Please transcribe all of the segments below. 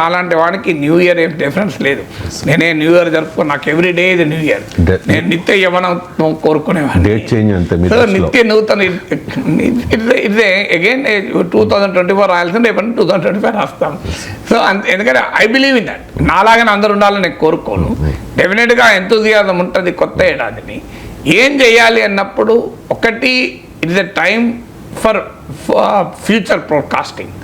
నాలాంటి వాడికి new year ఏం డిఫరెన్స్ లేదు. నేనే న్యూ ఇయర్ జరుపుకో నాకు ఎవ్రీ డే ఇది న్యూ ఇయర్. నేను నిత్య యవనం కోరుకునేవాడిని. సో. నిత్య నూతన ఇదే again two thousand twenty four రాయాల్సింది రేపు టూ థౌసండ్ ట్వంటీ ఫైవ్ రాస్తాం. సో ఎందుకంటే ఐ బిలీవ్ ఇన్ దట్. నాలాగానే అందరు ఉండాలని నేను కోరుకోను. డెఫినెట్గా ఎంతూజియాజం ఉంటుంది కొత్త ఏడాదిని. ఏం చేయాలి అన్నప్పుడు ఒకటి it is a time for future broadcasting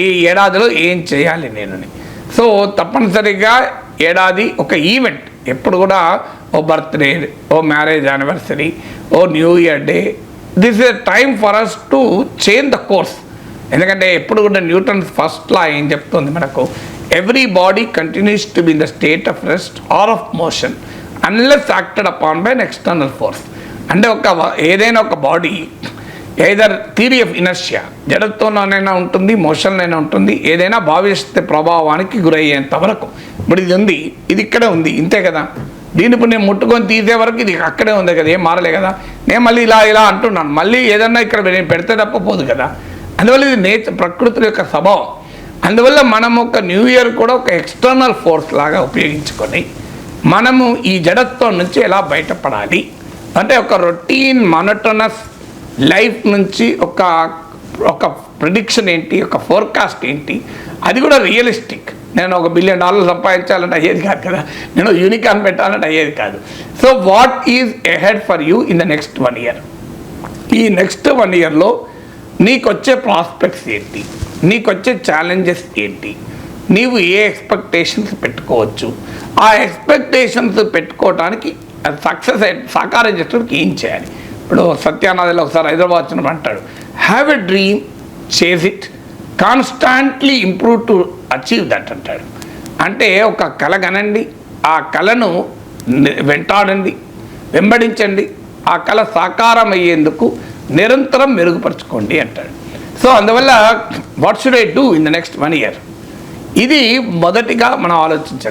ఈ ఏడాదిలో ఏం చేయాలి నేను సో తప్పనిసరిగా ఏడాది ఒక ఈవెంట్. ఎప్పుడు కూడా ఓ బర్త్డే ఓ marriage anniversary oh new year day. This is time for us to change the course. ఎందుకంటే ఎప్పుడు కూడా న్యూటన్ ఫస్ట్ లా ఏం చెప్తుంది మనకు? Every body continues to be in the state of rest or of motion unless acted upon by an external force. అంటే ఒక ఏదైనా ఒక body either theory of inertia జడత్వంలోనైనా ఉంటుంది మోషన్లోనైనా ఉంటుంది ఏదైనా భావిష్యత్ ప్రభావానికి గురయ్యేంత వరకు. ఇప్పుడు ఇది ఉంది ఇది ఇక్కడే ఉంది ఇంతే కదా. దీన్ని ఇప్పుడు నేను ముట్టుకొని తీసే వరకు ఇది అక్కడే ఉంది కదా ఏం మారలే కదా. నేను మళ్ళీ ఇలా ఇలా అంటున్నాను మళ్ళీ ఏదన్నా ఇక్కడ నేను పెడితే తప్ప పోదు కదా. అందువల్ల ఇది నేచర్ ప్రకృతి యొక్క స్వభావం. అందువల్ల మనం ఒక న్యూ ఇయర్ కూడా ఒక ఎక్స్టర్నల్ ఫోర్స్ లాగా ఉపయోగించుకొని మనము ఈ జడత్వం నుంచి ఎలా బయటపడాలి? అంటే ఒక రొటీన్ మనటనస్ లైఫ్ నుంచి ఒక ఒక ప్రిడిక్షన్ ఏంటి ఒక ఫోర్కాస్ట్ ఏంటి అది కూడా రియలిస్టిక్ నేను ఒక బిలియన్ డాలర్లు సంపాదించాలంటే అయ్యేది కాదు కదా. నేను యూనికాన్ పెట్టాలంటే అయ్యేది కాదు. So what is ahead for you in the next one year ఈ నెక్స్ట్ వన్ ఇయర్లో నీకు వచ్చే ప్రాస్పెక్ట్స్ ఏంటి? నీకు వచ్చే ఛాలెంజెస్ ఏంటి? నీవు ఏ ఎక్స్పెక్టేషన్స్ పెట్టుకోవచ్చు? ఆ ఎక్స్పెక్టేషన్స్ పెట్టుకోవడానికి సక్సెస్ సాకారం చేసడానికి ఏం చేయాలి? ఇప్పుడు సత్యానాథలో ఒకసారి హైదరాబాద్ వచ్చిన అంటాడు have a dream chase it constantly improve to achieve that అంటాడు. అంటే ఒక కళ కనండి ఆ కళను వెంటాడండి వెంబడించండి ఆ కళ సాకారం అయ్యేందుకు నిరంతరం మెరుగుపరచుకోండి అంటాడు. సో అందువల్ల what should I do in the next one year ఇది మొదటిగా మనం ఆలోచించాలి